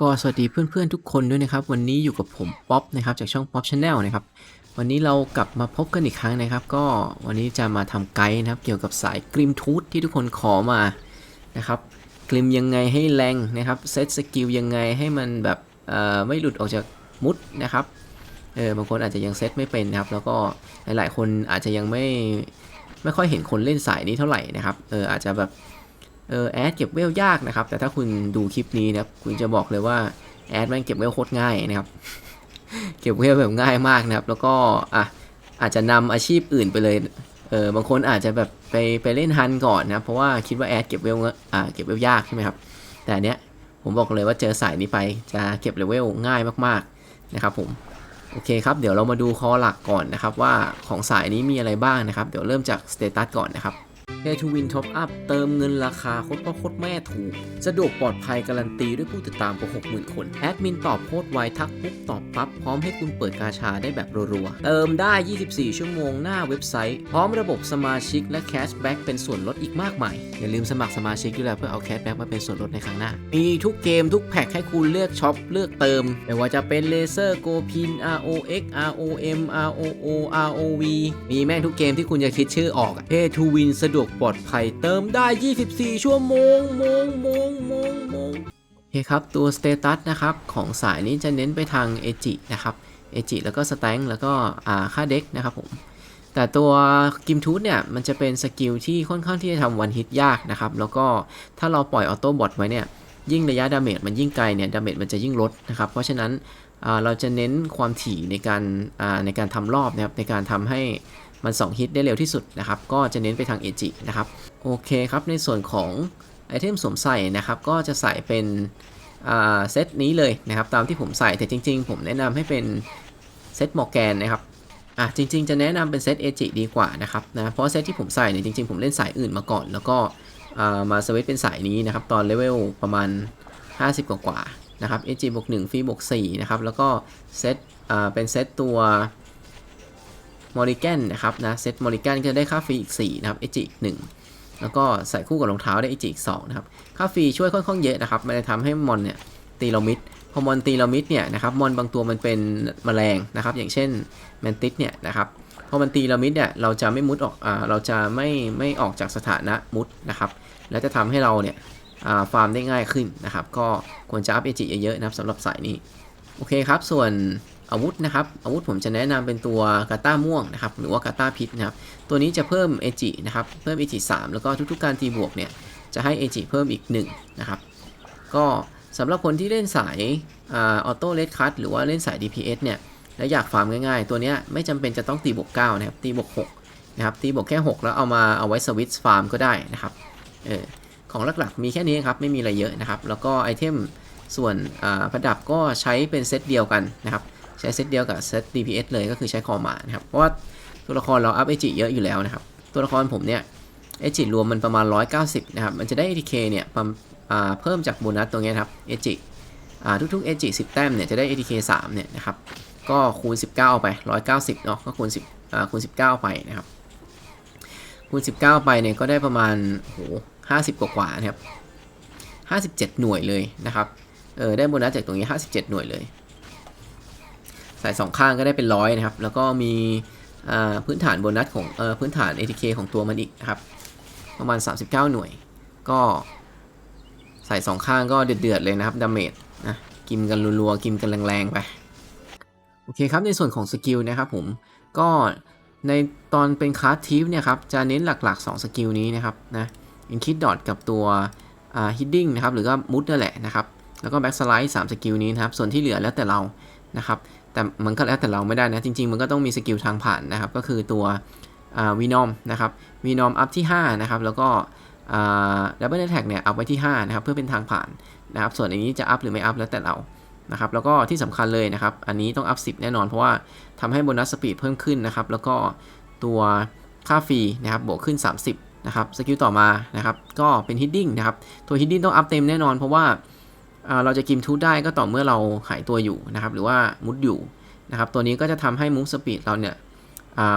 ก็สวัสดีเพื่อนๆทุกคนด้วยนะครับ วันนี้อยู่กับผมป๊อปนะครับจากช่องป๊อปชาแนลนะครับ วันนี้เรากลับมาพบกันอีกครั้งนะครับ ก็วันนี้จะมาทำไกด์นะครับ เกี่ยวกับสายกริมทูธที่ทุกคนขอมานะครับกริมยังไงให้แรงนะครับเซตสกิลยังไงให้มันแบบไม่หลุดออกจากมุดนะครับเออบางคนอาจจะยังเซตไม่เป็นนะครับ แล้วก็หลายๆคนอาจจะยังไม่ไม่ค่อยเห็นคนเล่นสายนี้เท่าไหร่นะครับเอออาจจะแบบ เออแอดเก็บเวลยากนะครับ แต่ถ้าคุณดูคลิปนี้นะครับคุณจะบอกเลยว่าแอดมันเก็บเวลโคตรง่ายนะครับเก็บเวลแบบง่ายมากนะครับ แล้วก็อะอาจจะนำอาชีพอื่นไปเลยเออบางคนอาจจะแบบไปไปเล่นฮันก่อนนะครับเพราะว่าคิดว่าแอดเก็บเวลอ่าเก็บเวลยากใช่ไหมครับแต่อันเนี้ยผมบอกเลยว่าเจอสายนี้ไปจะเก็บเลเวลง่ายมากๆนะครับผมโอเคครับเดี๋ยวเรามาดูคอหลักก่อนนะครับว่าของสายนี้มีอะไรบ้างนะครับ เดี๋ยวเริ่มจากสเตตัสก่อนนะครับ Pay to Win Top Up เติมเงินราคาโคตรพ่อโคตรแม่ถูก สะดวกปลอดภัยการันตีด้วยผู้ติดตามกว่า 60,000 คน แอดมินตอบโคตรไวทักปุ๊บตอบปั๊บ พร้อมให้คุณเปิดกาชาได้แบบรัวๆ เติมได้ 24 ชั่วโมงหน้าเว็บไซต์ พร้อมระบบสมาชิกและแคชแบ็กเป็นส่วนลดอีกมากมาย อย่าลืมสมัครสมาชิกด้วยแล้วเพื่อเอาแคชแบ็กมาเป็นส่วนลดในครั้งหน้า มีทุกเกมทุกแพ็คให้คุณเลือกช็อปเลือกเติมไม่ว่าจะเป็นเลเซอร์โกพิน ROX ROM ROO ROV มีแม่งทุกเกมที่คุณจะคิดชื่อออก Pay to Win สะดวกปลอดภัยเติมได้ 24 ชั่วโมงโมงโมงโมงโมงโอเคครับ ตัวสเตตัสนะครับ ของสายนี้จะเน้นไปทางเอจินะครับเอจิแล้วก็สแตงแล้วก็ค่าเด็กนะครับผม แต่ตัวกิมทูธเนี่ยมันจะเป็นสกิลที่ค่อนข้างที่จะทำวันฮิตยากนะครับ แล้วก็ถ้าเราปล่อยออโต้บอทไว้เนี่ยยิ่งระยะดาเมจมันยิ่งไกลเนี่ยดาเมจมันจะยิ่งลดนะครับ เพราะฉะนั้นเราจะเน้นความถี่ในการในการทำรอบนะครับในการทำให้ มัน 2 ฮิตได้เร็วที่สุดนะครับ ก็จะเน้นไปทางเอจินะครับ โอเคครับ ในส่วนของไอเทมสวมใส่นะครับ ก็จะใส่เป็นเซตนี้เลยนะครับ ตามที่ผมใส่แต่จริง ๆ ผมแนะนำให้เป็นเซตมอร์แกนนะครับอะจริง ๆ จะแนะนำเป็นเซตเอจิดีกว่านะครับนะเพราะเซตที่ผมใส่เนี่ยจริง ๆ ผมเล่นสายอื่นมาก่อน แล้วก็มาสวิตช์เป็นสายนี้นะครับ ตอนเลเวลประมาณ 50 กว่าๆนะครับเอจิบวก1ฟรีบวก4นะครับ แล้วก็เซตเป็นเซตตัว มอริแกนนะครับนะเซตมอริแกนก็จะได้ค่าฟรีอีก 4 นะครับเอจิอีก1แล้วก็ใส่คู่กับรองเท้าได้เอจิอีก2นะครับ ค่าฟรีช่วยค่อนข้างเยอะนะครับ มันจะทำให้มอนเนี่ยตีเรามิด พอมอนตีเรามิดเนี่ยนะครับ มอนบางตัวมันเป็นแมลงนะครับ อย่างเช่นแมนติสเนี่ยนะครับ พอมันตีเรามิดเนี่ย เราจะไม่มุดออก อ่า เราจะไม่ไม่ออกจากสถานะมุดนะครับ แล้วจะทำให้เราเนี่ย อ่า ฟาร์มได้ง่ายขึ้นนะครับ ก็ควรจะอัพเอจิเยอะๆนะครับสำหรับสายนี้ โอเคครับ ส่วน อาวุธนะครับอาวุธผมจะแนะนำเป็นตัวกาต้าม่วงนะครับหรือว่ากาต้าพิษนะครับตัวนี้จะเพิ่มเอจินะครับเพิ่มเอจิ3แล้วก็ทุกๆการตีบวกเนี่ยจะให้เอจิเพิ่มอีก1นะครับก็สำหรับคนที่เล่นสายออโต้เลดคัตหรือว่าเล่นสาย DPS เนี่ยแล้วอยากฟาร์มง่ายๆ ตัวนี้ไม่จำเป็นจะต้องตีบวก9นะครับตีบวก6นะครับตีบวกแค่ 6 แล้วเอามาเอาไว้สวิตช์ฟาร์มก็ได้นะครับเออของหลักๆมีแค่นี้ครับไม่มีอะไรเยอะนะครับ แล้วก็ไอเทมส่วนประดับก็ใช้เป็นเซตเดียวกันนะครับ ใช้เซตเดียวกับเซต DPS เลยก็คือใช้คอมานะครับ เพราะว่าตัวละครเราอัพเอจิเยอะอยู่แล้วนะครับ ตัวละครผมเนี่ยเอจิรวมมันประมาณ 190 นะครับ มันจะได้ ATK เนี่ยเพิ่มจากโบนัสตรงนี้ครับเอจิทุกๆเอจิ10 แต้มเนี่ยจะได้ ATK 3 เนี่ยนะครับ ก็คูณ 19 ไป 190 เนาะก็คูณ10คูณ 19 ไปนะครับคูณ 19 ไปเนี่ยก็ได้ประมาณโห50 กว่ากว่านะครับ 57 หน่วยเลยนะครับ เออได้โบนัสจากตรงนี้ 57 หน่วยเลย ส่สองข้างก็ได้เป็นร้อยนะครับ แล้วก็มีพื้นฐานโบนัสของอพื้นฐาน ATK ของตัวมันอีกนะครับ ประมาณ 39 หน่วย ก็ใส่สองข้างก็เดือดๆเลยนะครับดาเมจนะกิมกันรัวๆกิมกันแรงๆไปโอเคครับในส่วนของสกิลนะครับผมก็ในตอนเป็นคลาสทีฟเนี่ยครับจะเน้นหลักๆ 2 สกิลนี้นะครับนะอินคิดดอทกับตัวฮิดดิ้งนะครับหรือก็มุดนั่นแหละนะครับแล้วก็แบ็กสไลด์3สกิลนี้นะครับส่วนที่เหลือแล้วแต่เรานะครับ แต่มันก็แล้วแต่เราไม่ได้นะ จริง ๆ มันก็ต้องมีสกิลทางผ่านนะครับ ก็คือตัววีนอมนะครับวีนอมอัพที่ 5 นะครับ แล้วก็ดับเบิลแท็กเนี่ยเอาไว้ที่ 5 นะครับ เพื่อเป็นทางผ่านนะครับ ส่วนอันนี้จะอัพหรือไม่อัพแล้วแต่เรานะครับ แล้วก็ที่สำคัญเลยนะครับ อันนี้ต้องอัพ 10 แน่นอนเพราะว่าทำให้โบนัสสปีดเพิ่มขึ้นนะครับ แล้วก็ตัวค่าฟรีนะครับบวกขึ้น 30 นะครับ สกิลต่อมานะครับ ก็เป็นฮิดดิ้งนะครับ ตัวฮิดดิ้งต้องอัพเต็มแน่นอนเพราะว่า เราจะกิมทูได้ก็ต่อเมื่อเราหายตัวอยู่นะครับ หรือว่ามุดอยู่นะครับ ตัวนี้ก็จะทำให้มูฟสปีดเราเนี่ย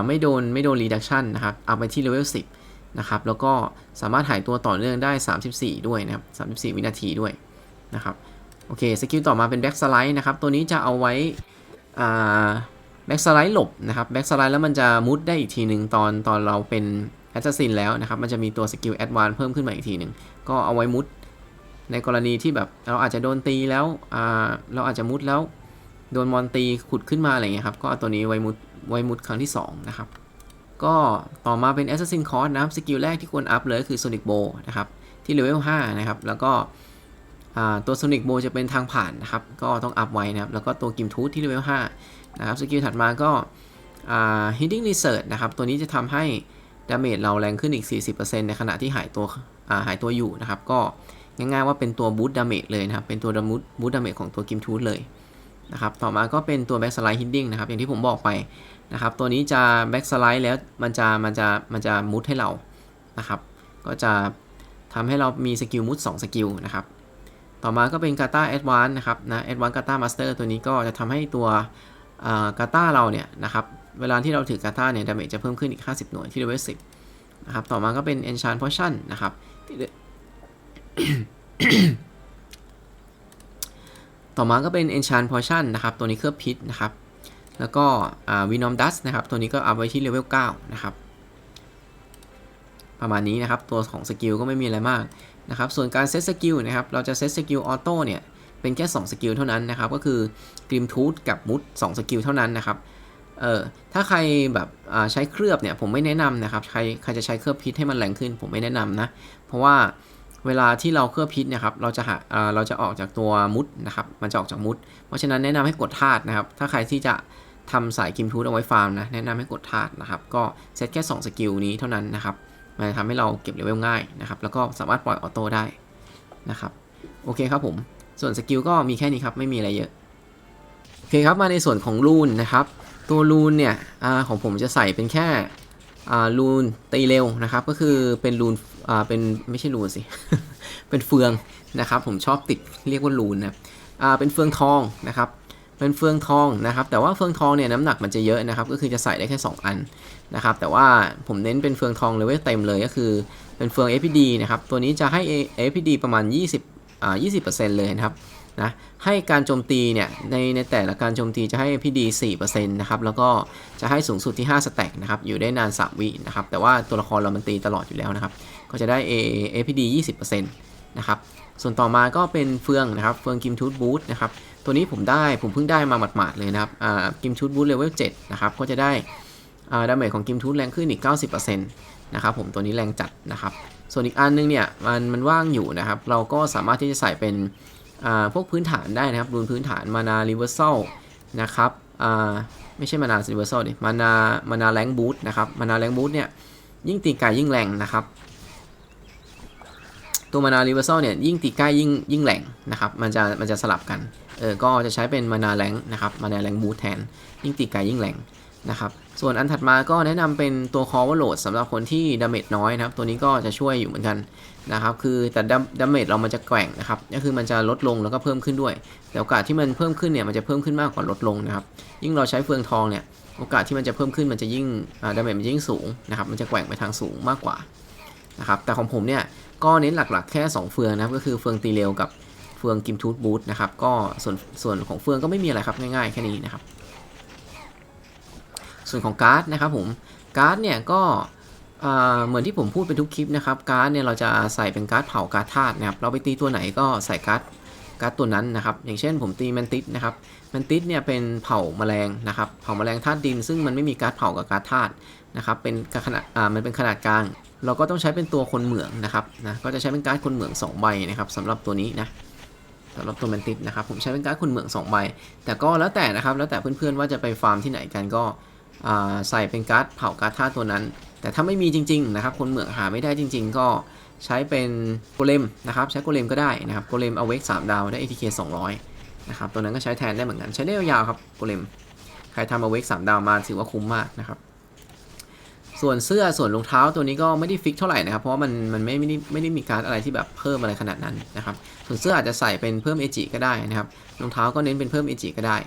ไม่โดนไม่โดนรีดักชันนะครับ เอาไปที่เลเวล10 นะครับ แล้วก็สามารถหายตัวต่อเนื่องได้ 34 ด้วยนะครับ 34 วินาทีด้วยนะครับ โอเค สกิลต่อมาเป็นแบ็กสไลด์นะครับ ตัวนี้จะเอาไว้แบ็กสไลด์หลบนะครับ แบ็กสไลด์แล้วมันจะมุดได้อีกทีหนึ่งตอนตอนเราเป็นแอสซัสซินแล้วนะครับ มันจะมีตัวสกิลแอดวานเพิ่มขึ้นมาอีกทีหนึ่ง ก็เอาไว้มุด ในกรณีที่แบบเราอาจจะโดนตีแล้วเราอาจจะมุดแล้วโดนมอนตีขุดขึ้นมาอะไรเงี้ยครับ ก็เอาตัวนี้ไว้มุดไว้มุดครั้งที่ 2 นะครับ ก็ต่อมาเป็น Assassin c o r s นะครับ สกิลแรกที่ควรอัพเลยคือ Sonic Bow นะครับ ที่เลเวล5นะครับ แล้วก็ตัว Sonic Bow จะเป็นทางผ่านนะครับ ก็ต้องอัพไว้นะครับ แล้วก็ตัวกิมทูธที่เลเวล5นะครับ สกิลถัดมาก็ Hiding Research นะครับ ตัวนี้จะทำให้ดาเมจเราแรงขึ้นอีก 40%ในขณะที่หายตัวหายตัวอยู่นะครับ ก็ ง่ายๆว่าเป็นตัวบูตดาเมจเลยนะครับ เป็นตัวบูตบูตดาเมจของตัวกิมทูธเลยนะครับ ต่อมาก็เป็นตัว back slide hiding นะครับ อย่างที่ผมบอกไปนะครับ ตัวนี้จะ back slide แล้วมันจะมันจะมันจะมุดให้เรานะครับ ก็จะทำให้เรามีสกิลมุด2สกิลนะครับ ต่อมาก็เป็น Kata Advance นะครับนะ Advance Kata Master ตัวนี้ก็จะทำให้ตัวกาตาเราเนี่ยนะครับ เวลาที่เราถือกาตาเนี่ยดาเมจจะเพิ่มขึ้นอีก 50 หน่วยที่เลเวล10นะครับ ต่อมาก็เป็น Enchant Potion นะครับ ต่อมาก็เป็น Enchant Potion นะครับ ตัวนี้เคลือบพิษนะครับ แล้วก็วินอมดัสนะครับ ตัวนี้ก็เอาไว้ที่เลเวล9นะครับ ประมาณนี้นะครับ ตัวของสกิลก็ไม่มีอะไรมากนะครับ ส่วนการเซตสกิลนะครับ เราจะเซตสกิลออโต้เนี่ย เป็นแค่ 2 สกิลเท่านั้นนะครับ ก็คือกริมทูธกับมุด2สกิลเท่านั้นนะครับ เออถ้าใครแบบใช้เคลือบเนี่ยผมไม่แนะนำนะครับ ใครใครจะใช้เคลือบพิษให้มันแรงขึ้น ผมไม่แนะนำนะ เพราะว่า เวลาที่เราเคลือบพิษนะครับ เราจะหาเราจะออกจากตัวมุดนะครับ มันจะออกจากมุด เพราะฉะนั้นแนะนำให้กดธาตุนะครับ ถ้าใครที่จะทำสายกิมทูธเอาไว้ฟาร์มนะ แนะนำให้กดธาตุนะครับ ก็เซตแค่ 2 สกิลนี้เท่านั้นนะครับ มันจะทำให้เราเก็บเลเวลง่ายนะครับ แล้วก็สามารถปล่อยออโต้ได้นะครับ โอเคครับผม ส่วนสกิลก็มีแค่นี้ครับ ไม่มีอะไรเยอะ โอเคครับ มาในส่วนของรูนนะครับ ตัวรูนเนี่ยอของผมจะใส่เป็นแค่รูนตีเร็วนะครับ ก็คือเป็นรูน่าเป็นไม่ใช่รูนสิ เป็นเฟืองนะครับผมชอบติดเรียกว่ารูนนะอ่าเป็นเฟืองทองนะครับเป็นเฟืองทองนะครับ แต่ว่าเฟืองทองเนี่ยน้ำหนักมันจะเยอะนะครับ ก็คือจะใส่ได้แค่ 2 อันนะครับ แต่ว่าผมเน้นเป็นเฟืองทองเลเวลเต็มเลยก็คือเป็นเฟือง FPD นะครับ ตัวนี้จะให้ FPD ประมาณ 20อ่า20%เลยนะครับนะให้การโจมตีเนี่ยในในแต่ละการโจมตีจะให้ PD 4%นะครับแล้วก็จะให้สูงสุดที่5สแต็กนะครับอยู่ได้นาน 3 วินะครับแต่ว่าตัวละครเรามันตีตลอดอยู่แล้วนะครับ ก็จะได้ APD 20%นะครับส่วนต่อมาก็เป็นเฟืองนะครับเฟืองกิมทูธบูทนะครับตัวนี้ผมได้ผมเพิ่งได้มาหมาดๆเลยนะครับกิมทูธบูทเลเวล7นะครับก็จะได้าดาเมจของกิมทูธแรงขึ้นอีก 90%นะครับผมตัวนี้แรงจัดนะครับ ส่วนอีกอันนึงเนี่ยมันมันว่างอยู่นะครับ เราก็สามารถที่จะใส่เป็นพวกพื้นฐานได้นะครับรูนพื้นฐานมานารีเวอร์ซัลนะครับไม่ใช่มานารีเวอร์ซัลดิมานามานาแรงบูทนะครับมานาแรงบูทเนี่ยยิ่งตีไกลยิ่งแรงนะครับ ตัวมานารีเวอร์ซัลเนี่ยยิ่งตีใกล้ยิ่งยิ่งแรงนะครับมันจะมันจะสลับกันเออก็จะใช้เป็นมานาแรงนะครับมานาแรงบูทแทน ยิ่งตีไกลยิ่งแรงนะครับส่วนอันถัดมาก็แนะนำเป็นตัวคอวอลโหลดสำหรับคนที่ดาเมจน้อยนะครับตัวนี้ก็จะช่วยอยู่เหมือนกันนะครับคือแต่ดาเมจเรามันจะแกว่งนะครับก็คือมันจะลดลงแล้วก็เพิ่มขึ้นด้วย แต่โอกาสที่มันเพิ่มขึ้นเนี่ยมันจะเพิ่มขึ้นมากกว่าลดลงนะครับยิ่งเราใช้เฟืองทองเนี่ยโอกาสที่มันจะเพิ่มขึ้นมันจะยิ่งดาเมจมันจะยิ่งสูงนะครับมันจะแกว่งไปทางสูงมากกว่านะครับแต่ของผมเนี่ย ก็เน้นหลักๆ แค่ 2 เฟืองนะครับ ก็คือเฟืองตีเร็วกับเฟืองกิมทูธบูทนะครับ ก็ส่วนส่วนของเฟืองก็ไม่มีอะไรครับง่ายๆแค่นี้นะครับ ส่วนของการ์ดนะครับผมการ์ดเนี่ยก็เหมือนที่ผมพูดไปทุกคลิปนะครับ การ์ดเนี่ยเราจะใส่เป็นการ์ดเผาการ์ดธาตุนะครับ เราไปตีตัวไหนก็ใส่การ์ดการ์ดตัวนั้นนะครับ อย่างเช่นผมตีแมนติสนะครับแมนติสเนี่ยเป็นเผาแมลงนะครับ เผาแมลงธาตุดิน ซึ่งมันไม่มีการ์ดเผากับการ์ดธาตุนะครับ เป็นขนาด อ่า มันเป็นขนาดกลาง เราก็ต้องใช้เป็นตัวคนเหมืองนะครับนะก็จะใช้เป็นการ์ดคนเหมือง2ใบนะครับสำหรับตัวนี้นะสำหรับตัวแมนติสนะครับผมใช้เป็นการ์ดคนเหมือง2ใบแต่ก็แล้วแต่นะครับแล้วแต่เพื่อนๆว่าจะไปฟาร์มที่ไหนกันก็ใส่เป็นการ์ดเผาการ์ดธาตุตัวนั้น แต่ถ้าไม่มีจริงๆนะครับคนเหมืองหาไม่ได้จริง ๆ ก็ใช้เป็นโกเลมนะครับใช้โกเลมก็ได้นะครับโกเลมเอาเวกสามดาวได้ ATK 200นะครับตัวนั้นก็ใช้แทนได้เหมือนกันใช้ได้ยาวๆครับโกเลมใครทำเอาเวกสามดาวมาถือว่าคุ้มมากนะครับ ส่วนเสื้อส่วนรองเท้าตัวนี้ก็ไม่ได้ฟิกเท่าไหร่นะครับ เพราะว่ามันมันไม่ไม่ได้ไม่ได้มีการอะไรที่แบบเพิ่มอะไรขนาดนั้นนะครับ ส่วนเสื้ออาจจะใส่เป็นเพิ่มเอจิก็ได้นะครับรองเท้าก็เน้นเป็นเพิ่มเอจิก็ได้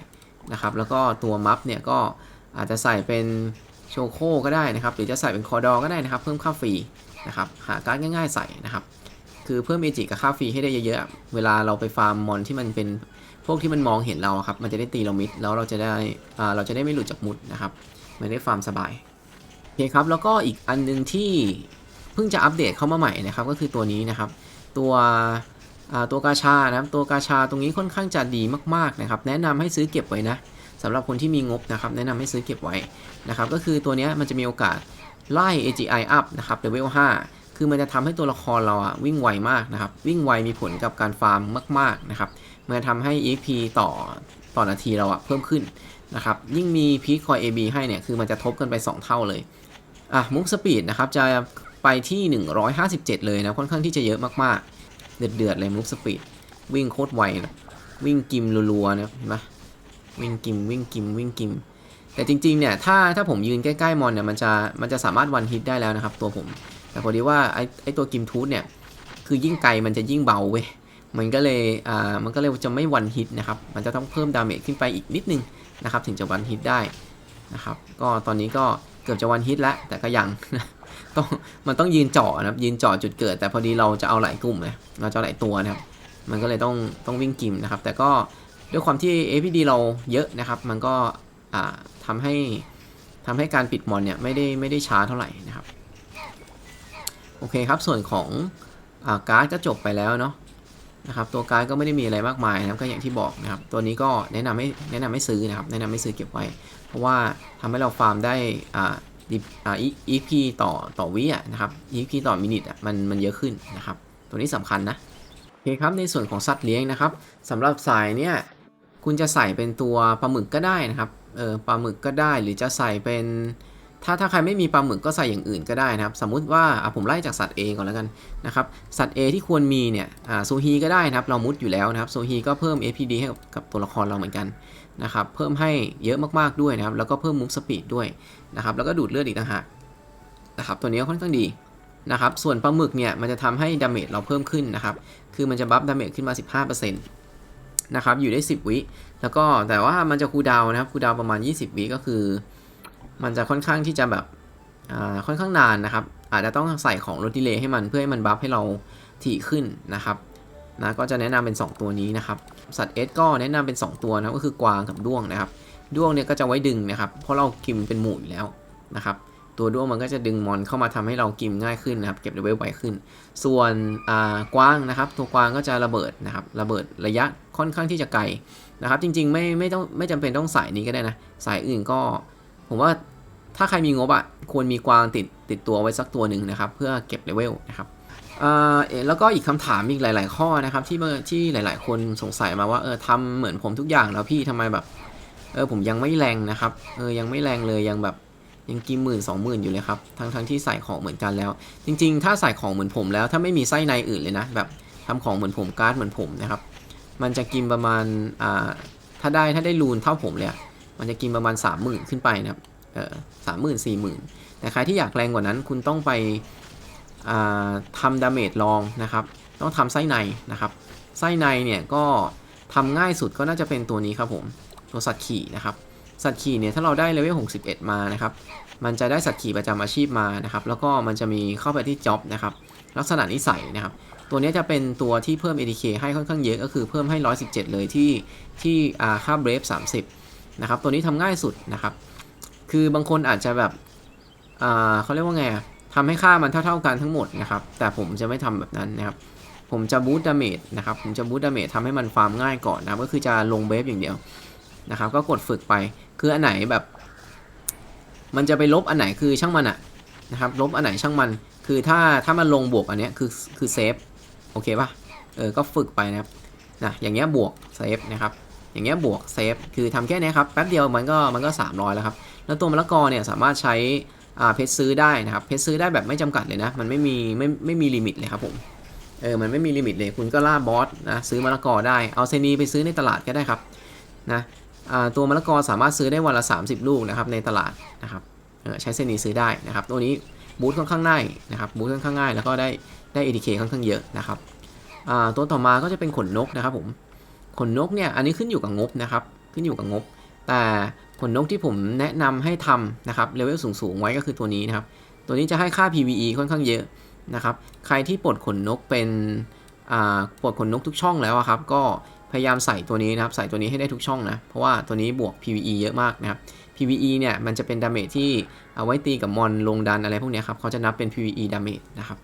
นะครับแล้วก็ตัวมัฟเนี่ยก็อาจจะใส่เป็นโชโคก็ได้นะครับหรือจะใส่เป็นคอดอก็ได้นะครับ เพิ่มค่าฟรีนะครับหาการ์ดง่าย ๆ ใส่นะครับคือเพิ่มเอจิกับค่าฟรีให้ได้เยอะๆ เวลาเราไปฟาร์มมอนที่มันเป็นพวกที่มันมองเห็นเราครับ มันจะได้ตีเรามิด แล้วเราจะได้อ่าเราจะได้ไม่หลุดจากมุดนะครับมันได้ฟาร์มสบาย อเคครับ แล้วก็อีกอันหนึงที่เพิ่งจะอัปเดตเข้ามาใหม่นะครับ ก็คือตัวนี้นะครับ ตัวตัวกาชานะครับ ตัวกาชาตรงนี้ค่อนข้างจะดีมากๆนะครับ แนะนำให้ซื้อเก็บไว้นะสำหรับคนที่มีงบนะครับ แนะนำให้ซื้อเก็บไว้นะครับ ก็คือตัวนี้มันจะมีโอกาสไล่ AGI up นะครับเลเวล5คือมันจะทำให้ตัวละครเราอะวิ่งไวมากนะครับ วิ่งไวมีผลกับการฟาร์มมาก ๆนะครับ มันจะทำให้ EP ต่อต่อนาทีเราอะเพิ่มขึ้น นะครับยิ่งมีพีคคอย AB ให้เนี่ยคือมันจะทบกันไป 2 เท่าเลยอะมุกสปีดนะครับจะไปที่ 157 เลยนะค่อนข้างที่จะเยอะมากๆ เดือดๆเลยมุกสปีดวิ่งโคตรไวนะวิ่งกิมรัวๆนะเห็นไหมวิ่งกิมวิ่งกิมวิ่งกิม แต่จริงๆเนี่ยถ้าถ้าผมยืนใกล้ๆมอนเนี่ยมันจะมันจะสามารถวันฮิตได้แล้วนะครับตัวผม แต่พอดีว่าไอ้ไอ้ตัวกิมทูธเนี่ยคือยิ่งไกลมันจะยิ่งเบาเว้ยมันก็เลยอ่ามันก็เลยจะไม่วันฮิตนะครับมันจะต้องเพิ่มดาเมจขึ้นไปอีกนิดนึง นะครับถึงจะวันฮิตได้นะครับก็ตอนนี้ก็เกือบจะวันฮิตแล้ว แต่ก็ยังต้องมันต้องยืนเจาะนะครับยืนเจาะจุดเกิด แต่พอดีเราจะเอาหลายกลุ่มเลยเราจะหลายตัวนะครับ มันก็เลยต้องต้องวิ่งกิมนะครับ แต่ก็ด้วยความที่ APD เราเยอะนะครับ มันก็อ่าทำให้ทำให้การปิดมอนเนี่ยไม่ได้ไม่ได้ช้าเท่าไหร่นะครับ โอเคครับส่วนของอาการ์ดก็จบไปแล้วเนาะ นะครับตัวการ์ดก็ไม่ได้มีอะไรมากมายนะครับก็อย่างที่บอกนะครับตัวนี้ก็แนะนำให้แนะนำให้ซื้อนะครับแนะนำให้ซื้อเก็บไว้ เพราะว่าทำให้เราฟาร์มได้อ่าดิอ่า EP ต่อต่อวิอะนะครับ EP ต่อมินิทอะมันมันเยอะขึ้นนะครับตัวนี้สำคัญนะโอเคครับในส่วนของสัตว์เลี้ยงนะครับสำหรับสายเนี่ยคุณจะใส่เป็นตัวปลาหมึกก็ได้นะครับเออปลาหมึกก็ได้หรือจะใส่เป็น ถ้าถ้าใครไม่มีปลาหมึกก็ใส่อย่างอื่นก็ได้นะครับ สมมุติว่าผมไล่จากสัตว์ A ก่อนแล้วกันนะครับ สัตว์ A ที่ควรมีเนี่ยโซฮีก็ได้นะครับ เรามุดอยู่แล้วนะครับโซฮีก็เพิ่ม APD ให้กับตัวละครเราเหมือนกันนะครับ เพิ่มให้เยอะมากๆด้วยนะครับ แล้วก็เพิ่มมูฟสปีดด้วยนะครับ แล้วก็ดูดเลือดอีกต่างหากนะครับ ตัวนี้ค่อนข้างดีนะครับ ส่วนปลาหมึกเนี่ยมันจะทำให้ดาเมจเราเพิ่มขึ้นนะครับ คือมันจะบัฟดาเมจขึ้นมา 15%นะครับ อยู่ได้ 10 วิ แล้วก็แต่ว่ามันจะคูลดาวน์นะครับคูดาวประมาณ 20 วิก็คือ มันจะค่อนข้างที่จะแบบค่อนข้างนานนะครับ อาจจะต้องใส่ของลดดีเลย์ให้มันเพื่อให้มันบัฟให้เราถี่ขึ้นนะครับนะก็จะแนะนำเป็น 2 ตัวนี้นะครับ สัตว์เอสก็แนะนำเป็น 2 ตัวนะก็คือกวางกับด้วงนะครับ ด้วงเนี่ยก็จะไว้ดึงนะครับ เพราะเรากิมเป็นหมู่อยู่แล้วนะครับ ตัวด้วงมันก็จะดึงมอนเข้ามาทำให้เรากิมง่ายขึ้นนะครับ เก็บเลเวลไวขึ้น ส่วนกวางนะครับ ตัวกวางก็จะระเบิดนะครับ ระเบิดระยะค่อนข้างที่จะไกลนะครับ จริงๆ ไม่ไม่ต้องไม่จำเป็นต้องสายนี้ก็ได้นะ สายอื่นก็ ผมว่าถ้าใครมีงบอะควรมีกวางติดติดตัวไว้สักตัวหนึ่งนะครับ เพื่อเก็บเลเวลนะครับเออแล้วก็อีกคำถามอีกหลาย ๆ ข้อนะครับที่เมื่อที่หลาย ๆ คนสงสัยมาว่าเออทำเหมือนผมทุกอย่างแล้วพี่ทำไมแบบเออผมยังไม่แรงนะครับเออยังไม่แรงเลยยังแบบยังกินหมื่นสองหมื่นอยู่เลยครับทั้งทั้งที่ใส่ของเหมือนกันแล้ว จริง ๆ ถ้าใส่ของเหมือนผมแล้ว ถ้าไม่มีไส้ในอื่นเลยนะแบบทำของเหมือนผมการ์ดเหมือนผมนะครับ มันจะกินประมาณอ่าถ้าได้ถ้าได้รูนเท่าผมเลยอะ มันจะกินประมาณสามหมื่นขึ้นไปนะครับเออสามหมื่นสี่หมื่นแต่ใครที่อยากแรงกว่านั้น คุณต้องไปทำดาเมจลองนะครับ ต้องทำไส้ในนะครับ ไส้ในเนี่ยก็ทำง่ายสุดก็น่าจะเป็นตัวนี้ครับผมตัวสัตว์ขี่นะครับ สัตว์ขี่เนี่ยถ้าเราได้เลเวล61 มานะครับ มันจะได้สัตว์ขี่ประจำอาชีพมานะครับ แล้วก็มันจะมีเข้าไปที่จ็อบนะครับ ลักษณะนิสัยนะครับ ตัวนี้จะเป็นตัวที่เพิ่ม ADK ให้ค่อนข้างเยอะก็คือเพิ่มให้ 117 เลยที่ที่ค่าเบรฟ30 นะครับ ตัวนี้ทำง่ายสุดนะครับ คือบางคนอาจจะแบบเขาเรียกว่าไงอะทำให้ค่ามันเท่าๆกันทั้งหมดนะครับ แต่ผมจะไม่ทำแบบนั้นนะครับ ผมจะบูตดาเมจนะครับ ผมจะบูตดาเมจทำให้มันฟาร์มง่ายก่อนนะก็คือจะลงเบฟอย่างเดียวนะครับ ก็กดฝึกไป คืออันไหนแบบ มันจะไปลบอันไหนคือช่างมันอะนะครับ ลบอันไหนช่างมัน คือถ้าถ้ามันลงบวกอันเนี้ยคือคือเซฟ โอเคป่ะ เออ ก็ฝึกไปนะครับ นะ อย่างเงี้ยบวกเซฟนะครับ อย่างเงี้ยบวกเซฟคือทำแค่นี้ครับแป๊บเดียวมันก็มันก็ 300 แล้วครับ แล้วตัวมะละกอเนี่ยสามารถใช้อ่าเพชรซื้อได้นะครับเพชรซื้อได้แบบไม่จำกัดเลยนะ มันไม่มีไม่ไม่มีลิมิตเลยครับผมเออมันไม่มีลิมิตเลยคุณก็ล่าบอสนะซื้อมะละกอได้เอาเซนีไปซื้อในตลาดก็ได้ครับนะอ่าตัวมะละกอสามารถซื้อได้วันละ 30 ลูกนะครับในตลาดนะครับเออใช้เซนีซื้อได้นะครับ ตัวนี้บูทค่อนข้างง่ายนะครับบูทค่อนข้างง่ายแล้วก็ได้ได้ ADK ค่อนข้างเยอะนะครับอ่าตัวต่อมาก็จะเป็นขนนกนะครับผม ขนนกเนี่ยอันนี้ขึ้นอยู่กับงบนะครับ ขึ้นอยู่กับงบ แต่ขนนกที่ผมแนะนำให้ทำนะครับเลเวลสูงๆไว้ก็คือตัวนี้นะครับ ตัวนี้จะให้ค่า PVE ค่อนข้างเยอะนะครับ ใครที่ปลดขนนกเป็นปลดขนนกทุกช่องแล้วครับ ก็พยายามใส่ตัวนี้นะครับ ใส่ตัวนี้ให้ได้ทุกช่องนะ เพราะว่าตัวนี้บวก PVE เยอะมากนะครับ PVE เนี่ยมันจะเป็นดาเมจที่เอาไว้ตีกับมอนลงดันอะไรพวกนี้ครับเขาจะนับเป็น PVE ดาเมจนะครับ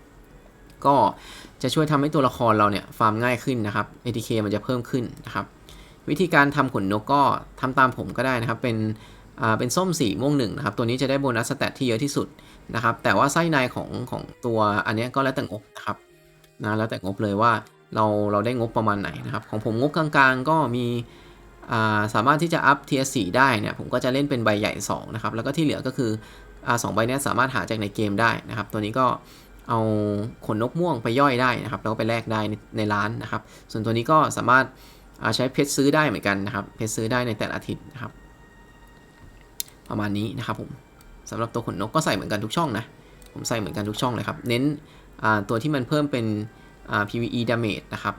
ก็จะช่วยทำให้ตัวละครเราเนี่ยฟาร์มง่ายขึ้นนะครับ ATK มันจะเพิ่มขึ้นนะครับ วิธีการทำขนนกก็ทำตามผมก็ได้นะครับ เป็นอ่าเป็นส้มสีม่วงหนึ่งนะครับ ตัวนี้จะได้โบนัสสแตทที่เยอะที่สุดนะครับ แต่ว่าไส้ในของของตัวอันนี้ก็แล้วแต่งบนะครับนะแล้วแต่งบเลยว่าเราเราได้งบประมาณไหนนะครับ ของผมงบกลางๆก็มีาสามารถที่จะอัพ tier 4ได้เนี่ยผมก็จะเล่นเป็นใบใหญ่2นะครับแล้วก็ที่เหลือก็คืออสองใบนี้สามารถหาจากในเกมได้นะครับ ตัวนี้ก็ เอาขนนกม่วงไปย่อยได้นะครับแล้วก็ไปแลกได้ในในร้านนะครับ ส่วนตัวนี้ก็สามารถาใช้เพชรซื้อได้เหมือนกันนะครับ เพชรซื้อได้ในแต่ละอาทิตย์นะครับ ประมาณนี้นะครับผมสำหรับตัวขนนกก็ใส่เหมือนกันทุกช่องนะ ผมใส่เหมือนกันทุกช่องเลยครับ เน้นตัวที่มันเพิ่มเป็น PVE damage นะครับ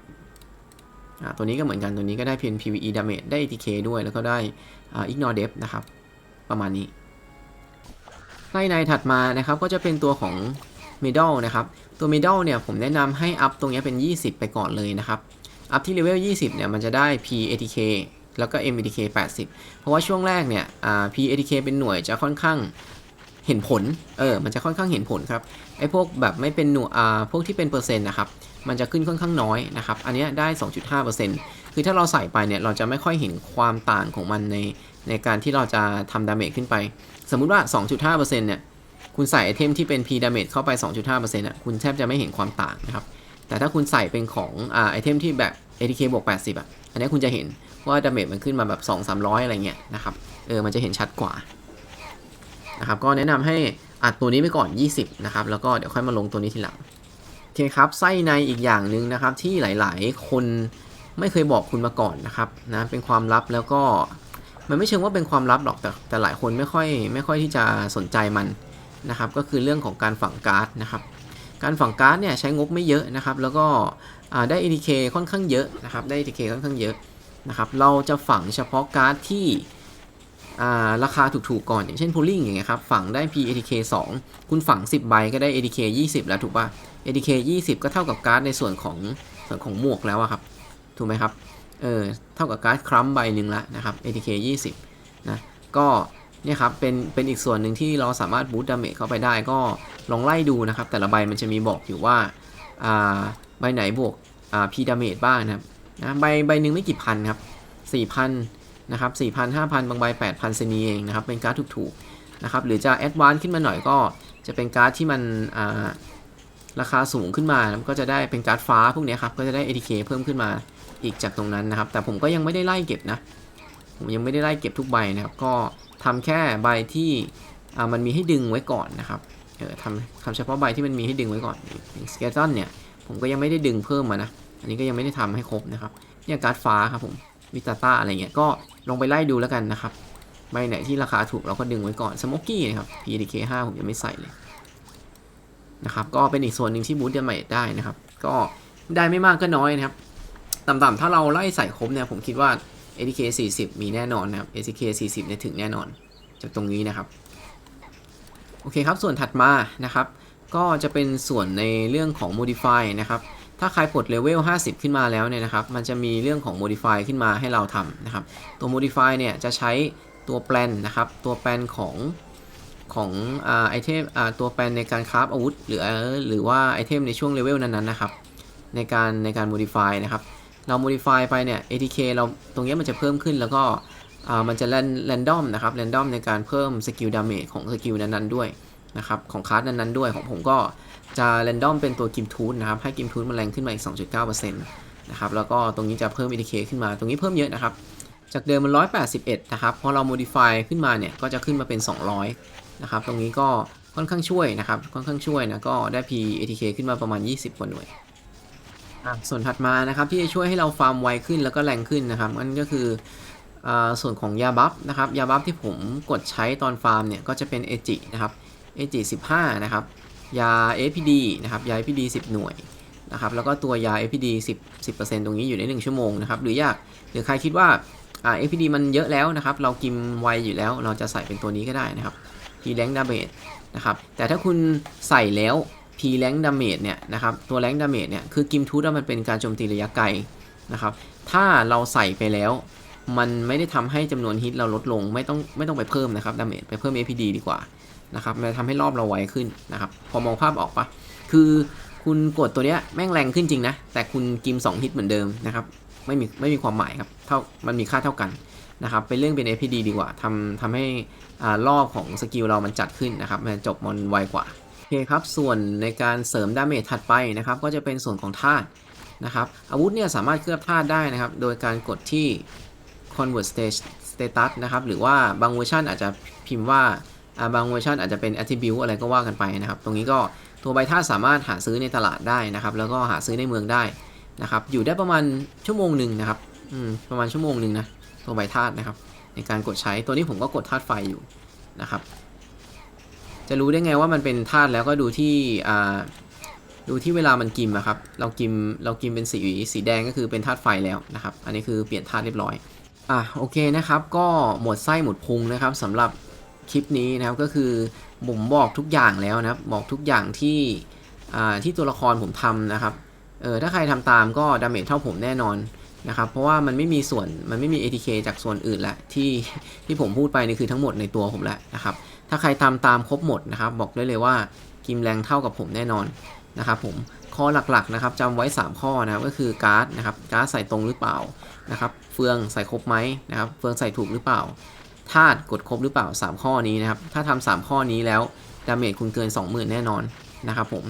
ตัวนี้ก็เหมือนกันตัวนี้ก็ได้เพียง PVE damage ได้ ATK ด้วยแล้วก็ได้อ่า ignore depth นะครับ ประมาณนี้ไล่ในถัดมานะครับก็จะเป็นตัวของ middle นะครับ ตัว middle เนี่ยผมแนะนำให้อัพตรงนี้เป็น 20 ไปก่อนเลยนะครับ อัพที่เลเวล 20 เนี่ยมันจะได้ P ATK แล้วก็ M ATK 80 เพราะว่าช่วงแรกเนี่ยอ่า P ATK เป็นหน่วยจะค่อนข้างเห็นผล เออ มันจะค่อนข้างเห็นผลครับ ไอ้พวกแบบไม่เป็นหน่วยอ่า พวกที่เป็นเปอร์เซ็นต์นะครับ มันจะขึ้นค่อนข้างน้อยนะครับ อันเนี้ยได้ 2.5%คือถ้าเราใส่ไปเนี่ย เราจะไม่ค่อยเห็นความต่างของมันในในการที่เราจะทำดาเมจขึ้นไป สมมุติว่า 2.5%เนี่ย คุณใส่ไอเทมที่เป็น P damage เข้าไป 2.5%อะคุณแทบจะไม่เห็นความต่างนะครับ แต่ถ้าคุณใส่เป็นของอ่าไอเทมที่แบบ ATK บวก80 อะ อันนี้คุณจะเห็นว่าดาเมจมันขึ้นมาแบบ 2 300 อะไรเงี้ยนะครับ เออ มันจะเห็นชัดกว่านะครับ ก็แนะนำให้อัดตัวนี้ไปก่อน 20 นะครับ แล้วก็เดี๋ยวค่อยมาลงตัวนี้ทีหลังโอเคครับ ไส้ในอีกอย่างหนึ่งนะครับ ที่หลายๆ คนไม่เคยบอกคุณมาก่อนนะครับนะ เป็นความลับแล้วก็มันไม่เชิงว่าเป็นความลับหรอกแต่แต่หลายคนไม่ค่อยไม่ค่อยที่จะสนใจมัน นะครับก็คือเรื่องของการฝังการ์ดนะครับการฝังการ์ดเนี่ยใช้งบไม่เยอะนะครับแล้วก็ได้ ATK ค่อนข้างเยอะนะครับได้ ATK ค่อนข้างเยอะนะครับเราจะฝังเฉพาะการ์ดที่ราคาถูกๆก่อนอย่างเช่น pooling อย่างเงี้ยครับฝังได้ P ATK 2 คุณฝัง 10 ใบก็ได้ ATK 20 แล้วถูกป่ะ ATK 20 ก็เท่ากับการ์ดในส่วนของส่วนของหมวกแล้วอะครับถูกไหมครับเออเท่ากับการ์ดครัมใบหนึ่งละนะครับ ATK 20นะก็ เนี่ยครับเป็นเป็นอีกส่วนหนึ่งที่เราสามารถบูตดาเมจเข้าไปได้ก็ลองไล่ดูนะครับ แต่ละใบมันจะมีบอกอยู่ว่าอ่าใบไหนบวกอ่า P ดาเมจบ้างนะครับนะใบใบหนึ่งไม่กี่พันครับ4,000นะครับ4,000 5,000บางใบ8,000เซนีเองนะครับเป็นการ์ดถูกๆนะครับหรือจะแอดวานซ์ขึ้นมาหน่อยก็จะเป็นการ์ดที่มันอ่าราคาสูงขึ้นมานก็จะได้เป็นการ์ดฟ้าพวกนี้ครับก็จะได้ ATK เพิ่มขึ้นมาอีกจากตรงนั้นนะครับ แต่ผมก็ยังไม่ได้ไล่เก็บนะ ผมยังไม่ได้ไล่เก็บทุกใบนะครับ ก็ทำแค่ใบที่มันมีให้ดึงไว้ก่อนนะครับเออทำทำเฉพาะใบที่มันมีให้ดึงไว้ก่อนอย่างสเกตตันเนี่ยผมก็ยังไม่ได้ดึงเพิ่มมานะ อันนี้ก็ยังไม่ได้ทำให้ครบนะครับเนี่ยการ์ดฟ้าครับผมวิตาต้าอะไรเงี้ยก็ลองไปไล่ดูแล้วกันนะครับใบไหนที่ราคาถูกเราก็ดึงไว้ก่อนสโมกกี้นะครับ PDK 5ผมยังไม่ใส่เลยนะครับก็เป็นอีกส่วนหนึ่งที่บูตเดอร์เมดได้นะครับ ก็ได้ไม่มากก็น้อยนะครับต่ำๆถ้าเราไล่ใส่ครบเนี่ยผมคิดว่า ATK 40 มีแน่นอนนะครับ ATK 40เนี่ยถึงแน่นอน จากตรงนี้นะครับ โอเคครับ ส่วนถัดมานะครับ ก็จะเป็นส่วนในเรื่องของ modify นะครับ ถ้าใครปลดเลเวล 50 ขึ้นมาแล้วเนี่ยนะครับ มันจะมีเรื่องของ modify ขึ้นมาให้เราทำนะครับ ตัว modify เนี่ยจะใช้ตัวแปลนนะครับ ตัวแปลนของของอไอเทมตัวแปลนในการคราฟอาวุธ หรือหรือว่าไอเทมในช่วงเลเวลนั้นๆนะครับ ในการในการ modify นะครับ เรา modify ไปเนี่ย ATK เราตรงนี้มันจะเพิ่มขึ้นแล้วก็มันจะ random นะครับ random ในการเพิ่มสกิลดาเมจของสกิลนั้นๆด้วยนะครับของคลาสนั้นๆด้วยของผมก็จะ random เป็นตัวกิมทูนนะครับ ให้กิมทูนมันแรงขึ้นมาอีก 2.9%นะครับแล้วก็ตรงนี้จะเพิ่ม ATK ขึ้นมาตรงนี้เพิ่มเยอะนะครับ จากเดิมมัน 181 นะครับพอเรา modify ขึ้นมาเนี่ยก็จะขึ้นมาเป็น 200 นะครับ ตรงนี้ก็ค่อนข้างช่วยนะครับ ค่อนข้างช่วยนะ ก็ได้ P ATK ขึ้นมาประมาณ 20 กว่าหน่วย อะส่วนถัดมานะครับที่จะช่วยให้เราฟาร์มไวขึ้นแล้วก็แรงขึ้นนะครับนั่นก็คืออาส่วนของยาบัฟนะครับยาบัฟที่ผมกดใช้ตอนฟาร์มเนี่ยก็จะเป็นเอจินะครับเอจิ15นะครับยา APD นะครับยา APD 10 หน่วยนะครับแล้วก็ตัวยา APD 10 10%ตรงนี้อยู่ใน 1 ชั่วโมงนะครับหรืออยากหรือใครคิดว่าอ่า APD มันเยอะแล้วนะครับเรากินไวอยู่แล้วเราจะใส่เป็นตัวนี้ก็ได้นะครับ P rank damage นะครับแต่ถ้าคุณใส่แล้ว P P rank damage เนี่ยนะครับตัว rank damage เนี่ยคือกิมทูธมันเป็นการโจมตีระยะไกลนะครับถ้าเราใส่ไปแล้ว มันไม่ได้ทำให้จำนวนฮิตเราลดลงไม่ต้องไม่ต้องไปเพิ่มนะครับดาเมจไปเพิ่ม APD ดีกว่านะครับมันทำให้รอบเราไวขึ้นนะครับพอมองภาพออกปะคือคุณกดตัวเนี้ยแม่งแรงขึ้นจริงนะ แต่คุณกิม 2 ฮิตเหมือนเดิมนะครับไม่มีไม่มีความหมายครับเท่ามันมีค่าเท่ากันนะครับเป็นเรื่องเป็น APD ดีกว่าทำทำให้อ่ารอบของสกิลเรามันจัดขึ้นนะครับมันจบมันไวกว่า เคครับ ส่วนในการเสริมดาเมจถัดไปนะครับ ก็จะเป็นส่วนของธาตุนะครับ อาวุธเนี่ยสามารถเคลือบธาตุได้นะครับ โดยการกดที่ convert state status นะครับ หรือว่าบางเวอร์ชันอาจจะพิมพ์ว่าอ่าบางเวอร์ชันอาจจะเป็น attribute อะไรก็ว่ากันไปนะครับ ตรงนี้ก็ตัวใบธาตุสามารถหาซื้อในตลาดได้นะครับ แล้วก็หาซื้อในเมืองได้นะครับ อยู่ได้ประมาณชั่วโมงหนึ่งนะครับ อืม ประมาณชั่วโมงหนึ่งนะ ตัวใบธาตุนะครับ ในการกดใช้ ตัวนี้ผมก็กดธาตุไฟอยู่นะครับ จะรู้ได้ไงว่ามันเป็นธาตุแล้วก็ดูที่อ่าดูที่เวลามันกิมอะครับ เรากิมเรากิมเป็นสีสีแดงก็คือเป็นธาตุไฟแล้วนะครับ อันนี้คือเปลี่ยนธาตุเรียบร้อย อะโอเคนะครับ ก็หมดไส้หมดพุงนะครับสำหรับคลิปนี้นะครับก็คือผมบอกทุกอย่างแล้วนะครับ บอกทุกอย่างที่อ่าที่ตัวละครผมทำนะครับ เออถ้าใครทำตามก็ดาเมจเท่าผมแน่นอนนะครับ เพราะว่ามันไม่มีส่วนมันไม่มี ATK จากส่วนอื่นล้วที่ที่ผมพูดไปนี่คือทั้งหมดในตัวผมแล้วนะครับ ถ้าใครทำตามครบหมดนะครับ บอกได้เลยว่ากิมแรงเท่ากับผมแน่นอนนะครับผมข้อหลักๆนะครับจำไว้ 3 ข้อนะครับก็คือการ์ดนะครับการ์ดใส่ตรงหรือเปล่านะครับเฟืองใส่ครบไหมนะครับเฟืองใส่ถูกหรือเปล่าธาตุกดครบหรือเปล่า 3 ข้อนี้นะครับถ้าทำ3ข้อนี้แล้วดาเมจคุณเกิน 20,000 แน่นอนนะครับผม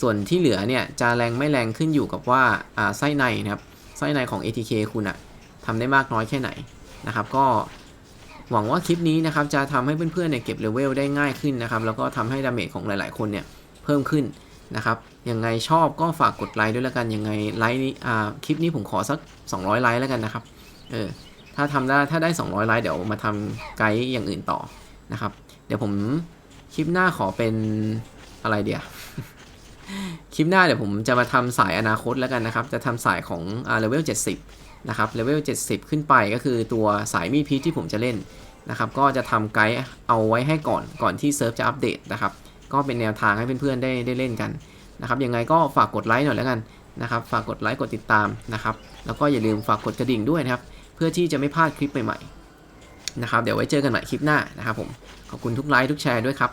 ส่วนที่เหลือเนี่ยจะแรงไม่แรงขึ้นอยู่กับว่าอ่าไส้ในนะครับไส้ในของ ATK คุณอะทำได้มากน้อยแค่ไหนนะครับก็ หวังว่าคลิปนี้นะครับจะทำให้เพื่อนๆเนี่ยเก็บเลเวลได้ง่ายขึ้นนะครับ แล้วก็ทำให้ดาเมจของหลายๆคนเนี่ยเพิ่มขึ้นนะครับ ยังไงชอบก็ฝากกดไลค์ด้วยแล้วกัน ยังไงไลค์นี้อ่าคลิปนี้ผมขอสัก 200 ไลค์แล้วกันนะครับ เออ ถ้าทำได้ถ้าได้ 200 ไลค์เดี๋ยวมาทำไกด์อย่างอื่นต่อนะครับ เดี๋ยวผมคลิปหน้าขอเป็นอะไรเดียวคลิปหน้าเดี๋ยวผมจะมาทำสายอนาคตแล้วกันนะครับ จะทำสายของอ่าเลเวล 70 นะครับเลเวล 70 ขึ้นไปก็คือตัวสายมีดพีชที่ผมจะเล่นนะครับก็จะทำไกด์เอาไว้ให้ก่อนก่อนที่เซิร์ฟจะอัปเดตนะครับก็เป็นแนวทางให้เพื่อนๆได้ได้เล่นกันนะครับยังไงก็ฝากกดไลค์หน่อยแล้วกันนะครับฝากกดไลค์กดติดตามนะครับแล้วก็อย่าลืมฝากกดกระดิ่งด้วยนะครับเพื่อที่จะไม่พลาดคลิปใหม่ๆนะครับเดี๋ยวไว้เจอกันใหม่คลิปหน้านะครับผมขอบคุณทุกไลค์ทุกแชร์ด้วยครับ